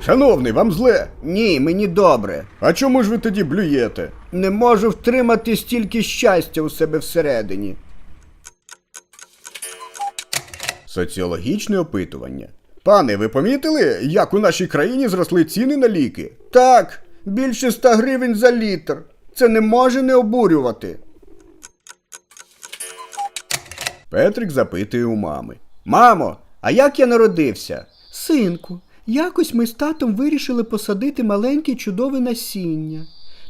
Шановний, вам зле. Ні, мені добре. А чому ж ви тоді блюєте? Не можу втримати стільки щастя у себе всередині. Соціологічне опитування. Пане, ви помітили, як у нашій країні зросли ціни на ліки? Так, більше 100 гривень за літр. Це не може не обурювати. Петрик запитує у мами. Мамо, а як я народився? Синку, якось ми з татом вирішили посадити маленьке чудове насіння.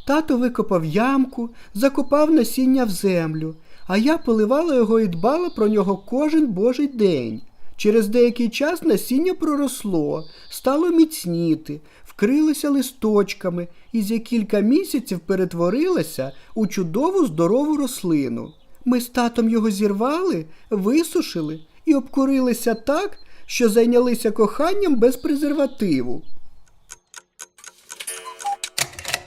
Тато викопав ямку, закопав насіння в землю, а я поливала його і дбала про нього кожен божий день. Через деякий час насіння проросло, стало міцніти, вкрилося листочками і за кілька місяців перетворилося у чудову здорову рослину. Ми з татом його зірвали, висушили і обкурилися так, що зайнялися коханням без презервативу.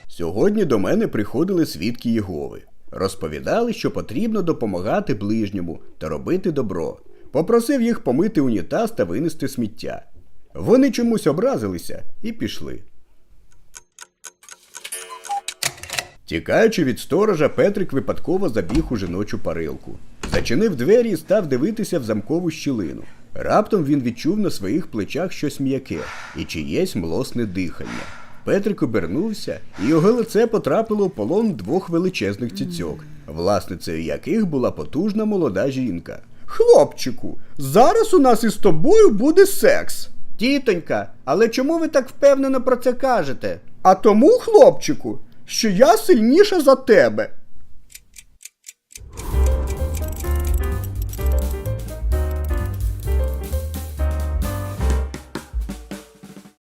Сьогодні до мене приходили свідки Єгови. Розповідали, що потрібно допомагати ближньому та робити добро. Попросив їх помити унітаз та винести сміття. Вони чомусь образилися і пішли. Тікаючи від сторожа, Петрик випадково забіг у жіночу парилку. Зачинив двері і став дивитися в замкову щілину. Раптом він відчув на своїх плечах щось м'яке і чиєсь млосне дихання. Петрик обернувся, і його лице потрапило в полон двох величезних цицьок, власницею яких була потужна молода жінка. Хлопчику, зараз у нас із тобою буде секс. Тітонька, але чому ви так впевнено про це кажете? А тому, хлопчику, що я сильніша за тебе.